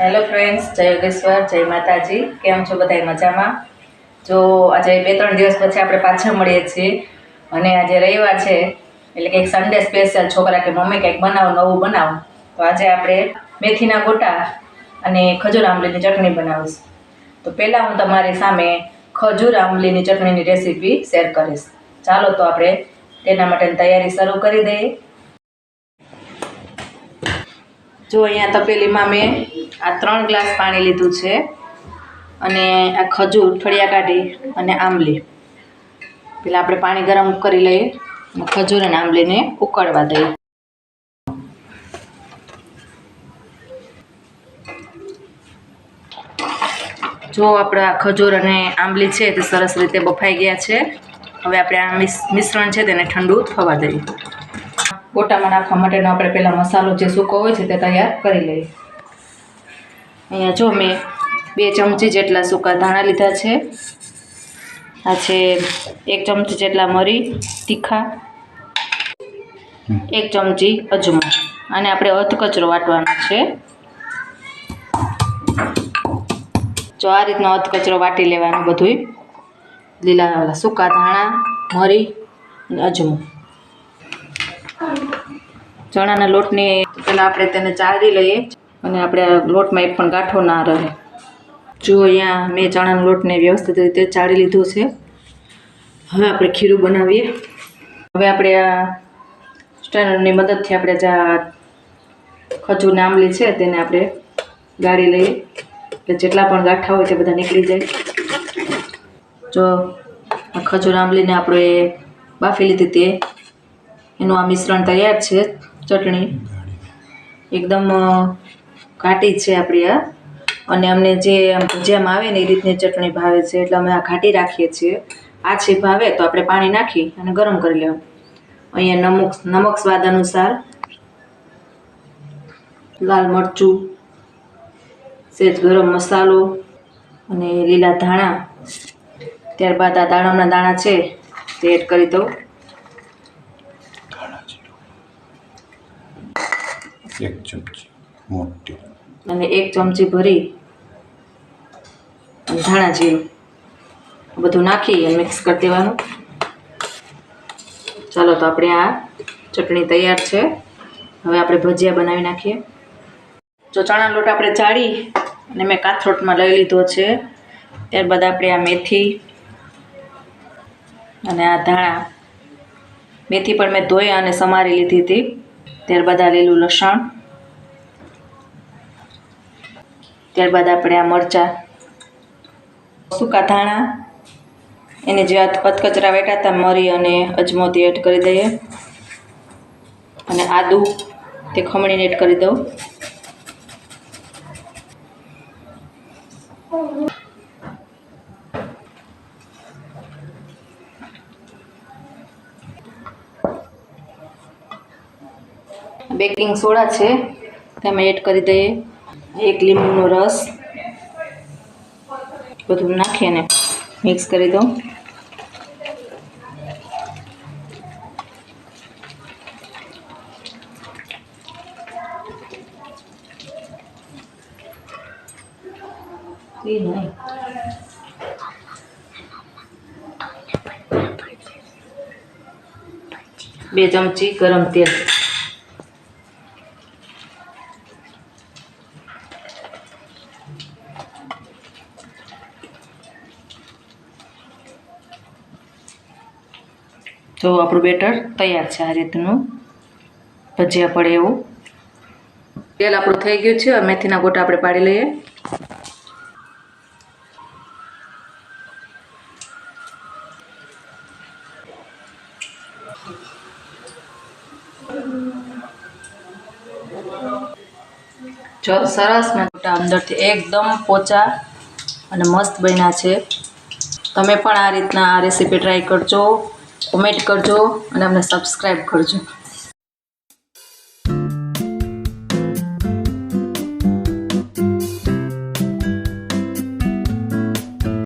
Hello friends જય યોગેશ્વર, જય માતાજી. કેમ છો બધા મજામાં? જો આજે બે ત્રણ દિવસ પછી આપણે પાછા મળીએ છીએ અને આજે રવિવાર છે, એટલે કંઈક સન્ડે સ્પેશિયલ છોકરા કે મમ્મી કંઈક બનાવો, નવું બનાવો. તો આજે આપણે મેથીના ગોટા અને ખજૂર આંબલીની ચટણી બનાવીશું. તો પહેલાં હું તમારી સામે ખજૂર આંબલીની ચટણીની રેસીપી શેર કરીશ. ચાલો તો આપણે તેના માટેની તૈયારી શરૂ કરી દઈએ. જો અહીંયા તપેલીમાં મેં આ ત્રણ ગ્લાસ પાણી લીધું છે અને આ ખજૂર ઠળિયા કાઢી અને આંબલી. પેલા આપણે પાણી ગરમ કરી લઈએ ખજૂર અને આંબલીને ઉકળવા દઈએ. જો આપણે ખજૂર અને આંબલી છે તે સરસ રીતે બફાઈ ગયા છે. હવે આપણે આ મિશ્રણ છે તેને ઠંડુ થવા દઈએ. ગોટામાં નાખવા માટેનો આપણે પહેલાં મસાલો જે સૂકો હોય છે તે તૈયાર કરી લઈએ. અહીંયા જો મેં બે ચમચી જેટલા સૂકા ધાણા લીધા છે. આ છે એક ચમચી જેટલા મરી, તીખા, એક ચમચી અજમો. અને આપણે અધકચરો વાટવાનો છે. જો આ રીતનો અધકચરો વાટી લેવાનો બધુંય. લીલા સૂકા ધાણા, મરી અને અજમો. ચણાના લોટને પહેલાં આપણે તેને ચાળી લઈએ અને આપણે લોટમાં એક પણ ગાંઠો ના રહે. જો અહીંયા મેં ચણાના લોટને વ્યવસ્થિત રીતે ચાળી લીધો છે. હવે આપણે ખીરું બનાવીએ. હવે આપણે આ સ્ટેન્ડરની મદદથી આપણે જે ખજૂર આંબલી છે તેને આપણે ગાળી લઈએ. એટલે જેટલા પણ ગાંઠા હોય તે બધા નીકળી જાય. જો ખજૂર આંબલીને આપણે બાફી લીધી તે. એનું આ મિશ્રણ તૈયાર છે. ચટણી. એકદમ ઘાટી છે આપણી આ. અને અમને જે જેમ આવે ને એ રીતની ચટણી ભાવે છે, એટલે અમે આ ઘાટી રાખીએ છીએ. આ છે ભાવે તો આપણે પાણી નાખી અને ગરમ કરી લેવું અહીંયા નમક નમક સ્વાદ અનુસાર લાલ મરચું, સેજ ગરમ મસાલો અને લીલા ધાણા. ત્યારબાદ આ દાણાના દાણા છે, તે એડ કરી દઉં. એક ચમચી મોટી અને એક ચમચી ભરી ધાણા જીરું. બધું નાખી અને મિક્સ કરી દેવાનું. ચાલો તો આપણે આ ચટણી તૈયાર છે. હવે આપણે ભજીયા બનાવી નાખીએ. જો ચણા લોટ આપણે ચાળી અને મેં કાથરોટમાં લઈ લીધો છે. ત્યારબાદ આપણે આ મેથી અને આ ધાણા. મેથી પણ મેં ધોઈ અને સમારી લીધી હતી. ત્યારબાદ આ લીલું લસણ. ત્યારબાદ આપણે આ મરચાં, સૂકા ધાણા, એને જે અધકચરા વેટા હતા, મરી અને અજમો તે એડ કરી દઈએ. અને આદુ તે ખમણીને એડ કરી દઉં. બેકિંગ સોડા છે, તેમાં એડ કરી દઈએ. એક લીંબુનો રસ. બધું નાખી અને મિક્સ કરી દઉં. નહીં. બે ચમચી ગરમ તેલ. જો આપણું બેટર તૈયાર છે આ રીતનું. ભજીયા પડે એવું. તેલ આપણું થઈ ગયું છે મેથીના ગોટા આપણે પાડી લઈએ. જો સરસ ગોટા અંદરથી એકદમ પોચા અને મસ્ત બન્યા છે. તમે પણ આ રીતના આ રેસીપી ટ્રાય કરજો. કોમેન્ટ કરજો અને અમને સબસ્ક્રાઈબ કરજો.